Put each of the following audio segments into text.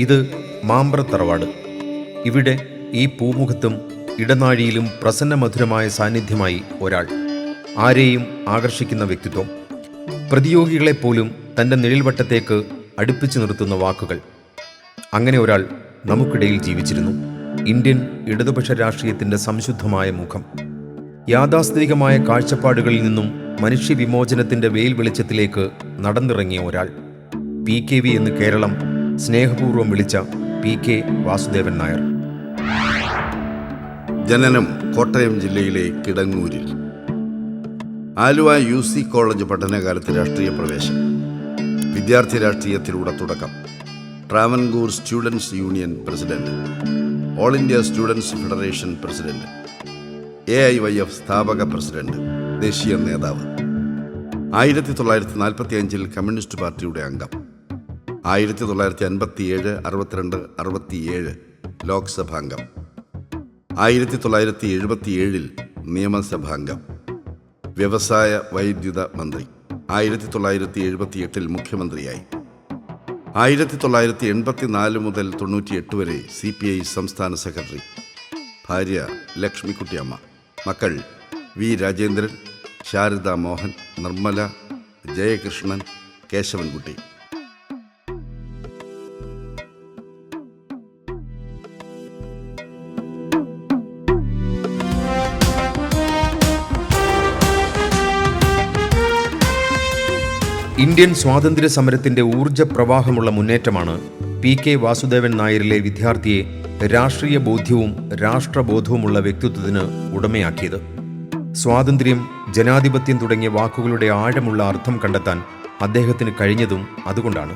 ഇത് മാമ്പ്ര തറവാട് ഇവിടെ ഈ പൂമുഖത്തും ഇടനാഴിയിലും പ്രസന്നമധുരമായ സാന്നിധ്യമായി ഒരാൾ. ആരെയും ആകർഷിക്കുന്ന വ്യക്തിത്വം. പ്രതിയോഗികളെപ്പോലും തന്റെ നിഴൽവട്ടത്തേക്ക് അടുപ്പിച്ചു നിർത്തുന്ന വാക്കുകൾ. അങ്ങനെ ഒരാൾ നമുക്കിടയിൽ ജീവിച്ചിരുന്നു. ഇന്ത്യൻ ഇടതുപക്ഷ രാഷ്ട്രീയത്തിന്റെ സംശുദ്ധമായ മുഖം. യാഥാസ്ഥിതികമായ കാഴ്ചപ്പാടുകളിൽ നിന്നും മനുഷ്യവിമോചനത്തിന്റെ വെയിൽ വെളിച്ചത്തിലേക്ക് നടന്നിറങ്ങിയ ഒരാൾ. പി കെ വി എന്ന് കേരളം സ്നേഹപൂർവം വിളിച്ച പി കെ വാസുദേവൻ നായർ. ജനനം കോട്ടയം ജില്ലയിലെ കിടങ്ങൂരിൽ. ആലുവ യു സി കോളേജ് പഠനകാലത്ത് രാഷ്ട്രീയ പ്രവേശം. വിദ്യാർത്ഥി രാഷ്ട്രീയത്തിലൂടെ തുടക്കം. Travancore students union president. All India students federation president. A I Y F സ്ഥാപക പ്രസിഡന്റ്. ദേശീയ നേതാവ്. ആയിരത്തി തൊള്ളായിരത്തി നാൽപ്പത്തി അഞ്ചിൽ കമ്മ്യൂണിസ്റ്റ് പാർട്ടിയുടെ അംഗം. ആയിരത്തി തൊള്ളായിരത്തി അൻപത്തിയേഴ് അറുപത്തിരണ്ട് അറുപത്തിയേഴ് ലോക്സഭാംഗം. ആയിരത്തി തൊള്ളായിരത്തി എഴുപത്തിയേഴിൽ നിയമസഭാംഗം. വ്യവസായ വൈദ്യുത മന്ത്രി. ആയിരത്തി തൊള്ളായിരത്തി എഴുപത്തിയെട്ടിൽ മുഖ്യമന്ത്രിയായി. ആയിരത്തി തൊള്ളായിരത്തി എൺപത്തിനാല് മുതൽ തൊണ്ണൂറ്റിയെട്ട് വരെ സി പി ഐ സംസ്ഥാന സെക്രട്ടറി. ഭാര്യ ലക്ഷ്മിക്കുട്ടിയമ്മ. മക്കൾ വി രാജേന്ദ്രൻ ശാരദ മോഹൻ നിർമ്മല ജയകൃഷ്ണൻ കേശവൻകുട്ടി. ഇന്ത്യൻ സ്വാതന്ത്ര്യ സമരത്തിന്റെ ഊർജ പ്രവാഹമുള്ള മുന്നേറ്റമാണ് പി കെ വാസുദേവൻ നായരിലെ വിദ്യാർത്ഥിയെ രാഷ്ട്രീയ ബോധ്യവും രാഷ്ട്രബോധവുമുള്ള വ്യക്തിത്വത്തിന് ഉടമയാക്കിയത്. സ്വാതന്ത്ര്യം ജനാധിപത്യം തുടങ്ങിയ വാക്കുകളുടെ ആഴമുള്ള അർത്ഥം കണ്ടെത്താൻ അദ്ദേഹത്തിന് കഴിഞ്ഞതും അതുകൊണ്ടാണ്.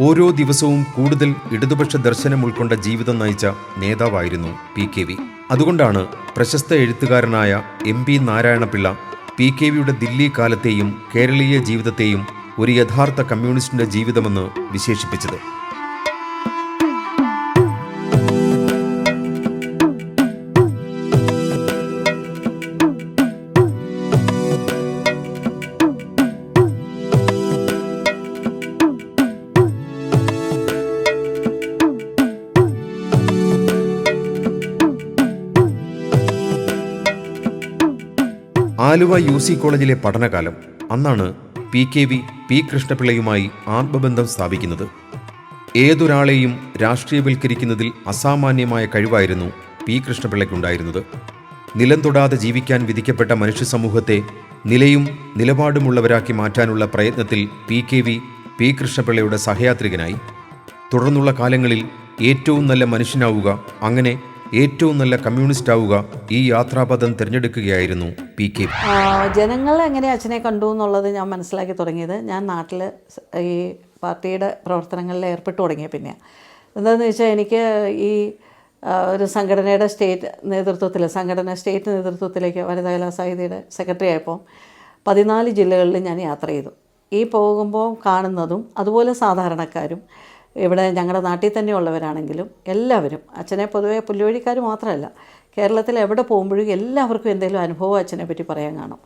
ഓരോ ദിവസവും കൂടുതൽ ഇടതുപക്ഷ ദർശനം ഉൾക്കൊണ്ട ജീവിതം നയിച്ച നേതാവായിരുന്നു പി കെ വി. അതുകൊണ്ടാണ് പ്രശസ്ത എഴുത്തുകാരനായ M P Narayanapillai P K വിയുടെ ദില്ലി കാലത്തെയും കേരളീയ ജീവിതത്തെയും ഒരു യഥാർത്ഥ കമ്മ്യൂണിസ്റ്റിന്റെ ജീവിതമെന്ന് വിശേഷിപ്പിച്ചത്. ആലുവ യു സി കോളേജിലെ പഠനകാലം. അന്നാണ് പി കെ വി പി കൃഷ്ണപിള്ളയുമായി ആത്മബന്ധം സ്ഥാപിക്കുന്നത്. ഏതൊരാളെയും രാഷ്ട്രീയവൽക്കരിക്കുന്നതിൽ അസാമാന്യമായ കഴിവായിരുന്നു പി കൃഷ്ണപിള്ളയ്ക്കുണ്ടായിരുന്നത്. നിലം തൊടാതെ ജീവിക്കാൻ വിധിക്കപ്പെട്ട മനുഷ്യ സമൂഹത്തെ നിലയും നിലപാടുമുള്ളവരാക്കി മാറ്റാനുള്ള പ്രയത്നത്തിൽ പി കെ വി പി കൃഷ്ണപിള്ളയുടെ സഹയാത്രികനായി. തുടർന്നുള്ള കാലങ്ങളിൽ ഏറ്റവും നല്ല മനുഷ്യനാവുക അങ്ങനെ ഏറ്റവും നല്ല കമ്മ്യൂണിസ്റ്റ് ആവുക ഈ യാത്രാപഥം തിരഞ്ഞെടുക്കുകയായിരുന്നു പി കെ. ജനങ്ങൾ എങ്ങനെ അച്ഛനെ കണ്ടു എന്നുള്ളത് ഞാൻ മനസ്സിലാക്കി തുടങ്ങിയത്. ഞാൻ നാട്ടിൽ ഈ പാർട്ടിയുടെ പ്രവർത്തനങ്ങളിൽ ഏർപ്പെട്ടു തുടങ്ങിയ പിന്നെ എന്താണെന്ന് വെച്ചാൽ എനിക്ക് ഈ ഒരു സംഘടനയുടെ സ്റ്റേറ്റ് നേതൃത്വത്തിൽ സംഘടന സ്റ്റേറ്റ് നേതൃത്വത്തിലേക്ക് വനിതാകലാ സാഹിതിയുടെ സെക്രട്ടറി ആയപ്പോൾ പതിനാല് ജില്ലകളിൽ ഞാൻ യാത്ര ചെയ്തു. ഈ പോകുമ്പോൾ കാണുന്നതും അതുപോലെ സാധാരണക്കാരും ഇവിടെ ഞങ്ങളുടെ നാട്ടിൽ തന്നെ ഉള്ളവരാണെങ്കിലും എല്ലാവരും അച്ഛനെ പൊതുവെ പുല്ലുവഴിക്കാർ മാത്രമല്ല കേരളത്തിൽ എവിടെ പോകുമ്പോഴും എല്ലാവർക്കും എന്തെങ്കിലും അനുഭവം അച്ഛനെ പറ്റി പറയാൻ കാണും.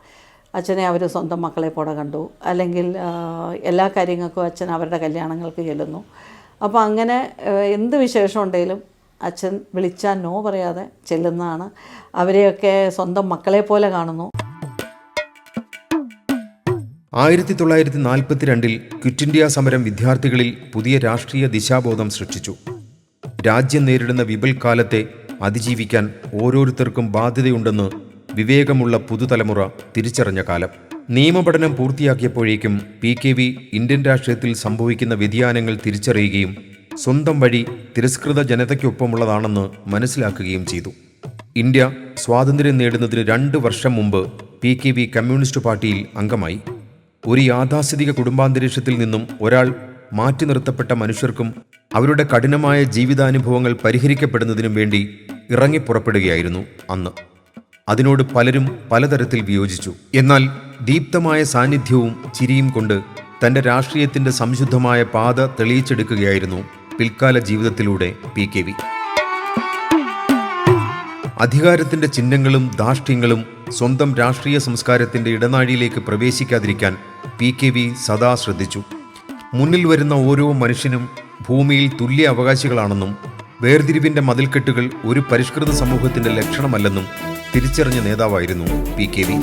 അച്ഛനെ അവർ സ്വന്തം മക്കളെ പോടെ കണ്ടു അല്ലെങ്കിൽ എല്ലാ കാര്യങ്ങൾക്കും അച്ഛൻ അവരുടെ കല്യാണങ്ങൾക്ക് ചെല്ലുന്നു. അപ്പോൾ അങ്ങനെ എന്ത് വിശേഷം ഉണ്ടെങ്കിലും അച്ഛൻ വിളിച്ചാൽ നോ പറയാതെ ചെല്ലുന്നതാണ്. അവരെയൊക്കെ സ്വന്തം മക്കളെ പോലെ കാണുന്നു. ആയിരത്തി തൊള്ളായിരത്തി നാൽപ്പത്തിരണ്ടിൽ ക്വിറ്റ് ഇന്ത്യ സമരം വിദ്യാർത്ഥികളിൽ പുതിയ രാഷ്ട്രീയ ദിശാബോധം സൃഷ്ടിച്ചു. രാജ്യം നേരിടുന്ന വിപൽക്കാലത്തെ അതിജീവിക്കാൻ ഓരോരുത്തർക്കും ബാധ്യതയുണ്ടെന്ന് വിവേകമുള്ള പുതുതലമുറ തിരിച്ചറിഞ്ഞ കാലം. നിയമപഠനം പൂർത്തിയാക്കിയപ്പോഴേക്കും പി കെ വി ഇന്ത്യൻ രാഷ്ട്രീയത്തിൽ സംഭവിക്കുന്ന വ്യതിയാനങ്ങൾ തിരിച്ചറിയുകയും സ്വന്തം വഴി തിരസ്കൃത ജനതയ്ക്കൊപ്പമുള്ളതാണെന്ന് മനസ്സിലാക്കുകയും ചെയ്തു. ഇന്ത്യ സ്വാതന്ത്ര്യം നേടുന്നതിന് രണ്ട് വർഷം മുമ്പ് പി കെ വി കമ്മ്യൂണിസ്റ്റ് പാർട്ടിയിൽ അംഗമായി. ഒരു യാഥാസ്ഥിതിക കുടുംബാന്തരീക്ഷത്തിൽ നിന്നും ഒരാൾ മാറ്റി നിർത്തപ്പെട്ട മനുഷ്യർക്കും അവരുടെ കഠിനമായ ജീവിതാനുഭവങ്ങൾ പരിഹരിക്കപ്പെടുന്നതിനും വേണ്ടി ഇറങ്ങിപ്പുറപ്പെടുകയായിരുന്നു അന്ന്. അതിനോട് പലരും പലതരത്തിൽ വിയോജിച്ചു. എന്നാൽ ദീപ്തമായ സാന്നിധ്യവും ചിരിയും കൊണ്ട് തന്റെ രാഷ്ട്രീയത്തിന്റെ സംശുദ്ധമായ പാത തെളിയിച്ചെടുക്കുകയായിരുന്നു പിൽക്കാല ജീവിതത്തിലൂടെ പി കെ വി. അധികാരത്തിന്റെ ചിഹ്നങ്ങളും ധാഷ്ട്യങ്ങളും സ്വന്തം രാഷ്ട്രീയ സംസ്കാരത്തിന്റെ ഇടനാഴിയിലേക്ക് പ്രവേശിക്കാതിരിക്കാൻ പി കെ വി സദാ ശ്രദ്ധിച്ചു. മുന്നിൽ വരുന്ന ഓരോ മനുഷ്യനും ഭൂമിയിൽ തുല്യ അവകാശികളാണെന്നും വേർതിരിവിന്റെ മതിൽക്കെട്ടുകൾ ഒരു പരിഷ്കൃത സമൂഹത്തിന്റെ ലക്ഷണമല്ലെന്നും തിരിച്ചറിഞ്ഞ നേതാവായിരുന്നു പി കെ വി.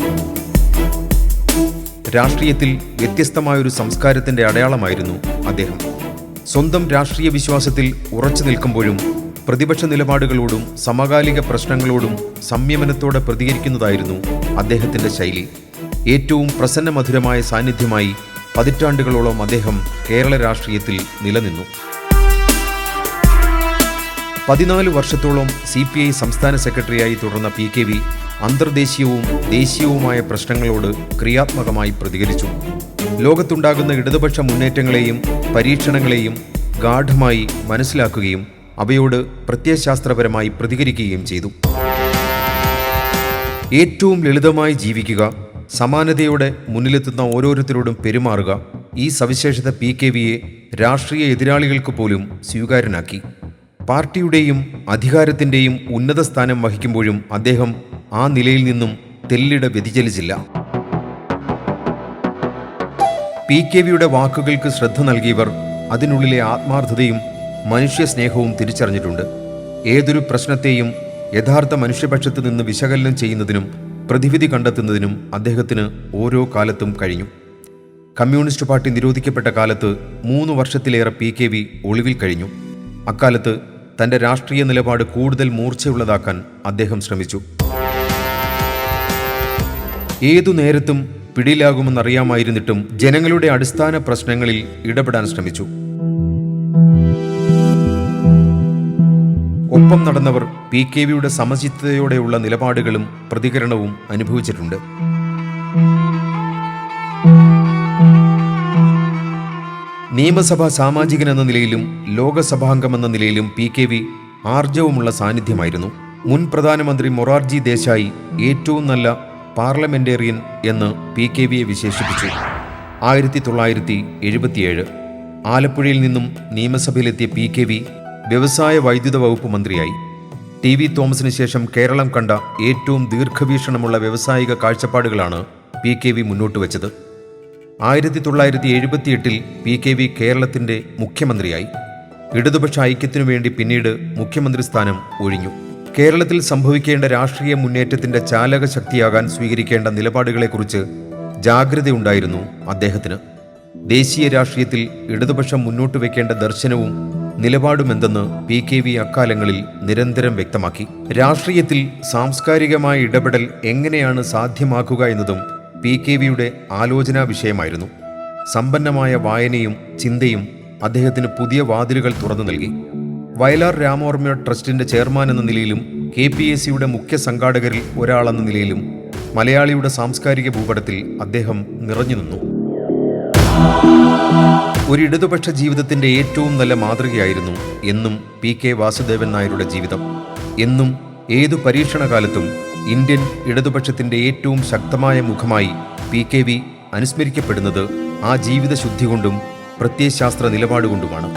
രാഷ്ട്രീയത്തിൽ വ്യത്യസ്തമായൊരു സംസ്കാരത്തിന്റെ അടയാളമായിരുന്നു അദ്ദേഹം. സ്വന്തം രാഷ്ട്രീയ വിശ്വാസത്തിൽ ഉറച്ചു നിൽക്കുമ്പോഴും പ്രതിപക്ഷ നിലപാടുകളോടും സമകാലിക പ്രശ്നങ്ങളോടും സംയമനത്തോടെ പ്രതികരിക്കുന്നതായിരുന്നു അദ്ദേഹത്തിന്റെ ശൈലി. ഏറ്റവും പ്രസന്നമധുരമായ സാന്നിധ്യമായി പതിറ്റാണ്ടുകളോളം അദ്ദേഹം കേരള രാഷ്ട്രീയത്തിൽ നിലനിന്നു. പതിനാല് വർഷത്തോളം സി പി ഐ സംസ്ഥാന സെക്രട്ടറിയായി തുടർന്ന പി കെ വി അന്തർദേശീയവും ദേശീയവുമായ പ്രശ്നങ്ങളോട് ക്രിയാത്മകമായി പ്രതികരിച്ചു. ലോകത്തുണ്ടാകുന്ന ഇടതുപക്ഷ മുന്നേറ്റങ്ങളെയും പരീക്ഷണങ്ങളെയും ഗാഠമായി മനസ്സിലാക്കുകയും അവയോട് പ്രത്യയശാസ്ത്രപരമായി പ്രതികരിക്കുകയും ചെയ്തു. ഏറ്റവും ലളിതമായി ജീവിക്കുക സമാനതയോടെ മുന്നിലെത്തുന്ന ഓരോരുത്തരോടും പെരുമാറുക ഈ സവിശേഷത പി കെ വിയെ രാഷ്ട്രീയ എതിരാളികൾക്ക് പോലും സ്വീകാര്യനാക്കി. പാർട്ടിയുടെയും അധികാരത്തിന്റെയും ഉന്നത സ്ഥാനം വഹിക്കുമ്പോഴും അദ്ദേഹം ആ നിലയിൽ നിന്നും തെല്ലിട വ്യതിചലിച്ചില്ല. പി കെ വിയുടെ വാക്കുകൾക്ക് ശ്രദ്ധ നൽകിയവർ അതിനുള്ളിലെ ആത്മാർത്ഥതയും മനുഷ്യസ്നേഹവും തിരിച്ചറിഞ്ഞിട്ടുണ്ട്. ഏതൊരു പ്രശ്നത്തെയും യഥാർത്ഥ മനുഷ്യപക്ഷത്ത് നിന്ന് വിശകലനം ചെയ്യുന്നതിനും പ്രതിവിധി കണ്ടെത്തുന്നതിനും അദ്ദേഹത്തിന് ഓരോ കാലത്തും കഴിഞ്ഞു. കമ്മ്യൂണിസ്റ്റ് പാർട്ടി നിരോധിക്കപ്പെട്ട കാലത്ത് മൂന്ന് വർഷത്തിലേറെ പി കെ വി ഒളിവിൽ കഴിഞ്ഞു. അക്കാലത്ത് തന്റെ രാഷ്ട്രീയ നിലപാട് കൂടുതൽ മൂർച്ചയുള്ളതാക്കാൻ അദ്ദേഹം ശ്രമിച്ചു. ഏതു നേരത്തും പിടിയിലാകുമെന്നറിയാമായിരുന്നിട്ടും ജനങ്ങളുടെ അടിസ്ഥാന പ്രശ്നങ്ങളിൽ ഇടപെടാൻ ശ്രമിച്ചു. ഒപ്പം നടന്നവർ പി കെ വിയുടെ സമചിത്തതയോടെയുള്ള നിലപാടുകളും പ്രതികരണവും അനുഭവിച്ചിട്ടുണ്ട്. നിയമസഭാ സാമാജികൻ എന്ന നിലയിലും ലോകസഭാംഗം എന്ന നിലയിലും പി കെ വി ആർജവുമുള്ള സാന്നിധ്യമായിരുന്നു. മുൻ പ്രധാനമന്ത്രി മൊറാർജി ദേശായി ഏറ്റവും നല്ല പാർലമെന്റേറിയൻ എന്ന് പി കെ വിയെ വിശേഷിപ്പിച്ചു. ആയിരത്തി തൊള്ളായിരത്തി എഴുപത്തിയേഴ്. ആലപ്പുഴയിൽ നിന്നും നിയമസഭയിലെത്തിയ പി കെ വി വ്യവസായ വൈദ്യുത വകുപ്പ് മന്ത്രിയായി. ടി വി തോമസിന് ശേഷം കേരളം കണ്ട ഏറ്റവും ദീർഘവീക്ഷണമുള്ള വ്യവസായിക കാഴ്ചപ്പാടുകളാണ് പി കെ വി മുന്നോട്ട് വെച്ചത്. ആയിരത്തി തൊള്ളായിരത്തി എഴുപത്തിയെട്ടിൽ പി കെ വി കേരളത്തിന്റെ മുഖ്യമന്ത്രിയായി. ഇടതുപക്ഷ ഐക്യത്തിനു വേണ്ടി പിന്നീട് മുഖ്യമന്ത്രി സ്ഥാനം ഒഴിഞ്ഞു. കേരളത്തിൽ സംഭവിക്കേണ്ട രാഷ്ട്രീയ മുന്നേറ്റത്തിന്റെ ചാലക ശക്തിയാകാൻ സ്വീകരിക്കേണ്ട നിലപാടുകളെക്കുറിച്ച് ജാഗ്രതയുണ്ടായിരുന്നു അദ്ദേഹത്തിന്. ദേശീയ രാഷ്ട്രീയത്തിൽ ഇടതുപക്ഷം മുന്നോട്ട് വയ്ക്കേണ്ട ദർശനവും നിലപാടുമെന്തെന്ന് പി കെ വി അക്കാലങ്ങളിൽ നിരന്തരം വ്യക്തമാക്കി. രാഷ്ട്രീയത്തിൽ സാംസ്കാരികമായ ഇടപെടൽ എങ്ങനെയാണ് സാധ്യമാക്കുക എന്നതും പി കെ വിയുടെ ആലോചനാ വിഷയമായിരുന്നു. സമ്പന്നമായ വായനയും ചിന്തയും അദ്ദേഹത്തിന് പുതിയ വാതിലുകൾ തുറന്നു നൽകി. വയലാർ രാമവർമ്മ ട്രസ്റ്റിന്റെ ചെയർമാൻ എന്ന നിലയിലും കെ പി എസ് സിയുടെ മുഖ്യ സംഘാടകരിൽ ഒരാളെന്ന നിലയിലും മലയാളിയുടെ സാംസ്കാരിക ഭൂപടത്തിൽ അദ്ദേഹം നിറഞ്ഞു നിന്നു. ഒരു ഇടതുപക്ഷ ജീവിതത്തിന്റെ ഏറ്റവും നല്ല മാതൃകയായിരുന്നു എന്നും പി കെ വാസുദേവൻ നായരുടെ ജീവിതം. എന്നും ഏതു പരീക്ഷണകാലത്തും ഇന്ത്യൻ ഇടതുപക്ഷത്തിന്റെ ഏറ്റവും ശക്തമായ മുഖമായി പി കെ വി അനുസ്മരിക്കപ്പെടുന്നത് ആ ജീവിതശുദ്ധി കൊണ്ടും പ്രത്യയശാസ്ത്ര നിലപാടുകൊണ്ടുമാണ്.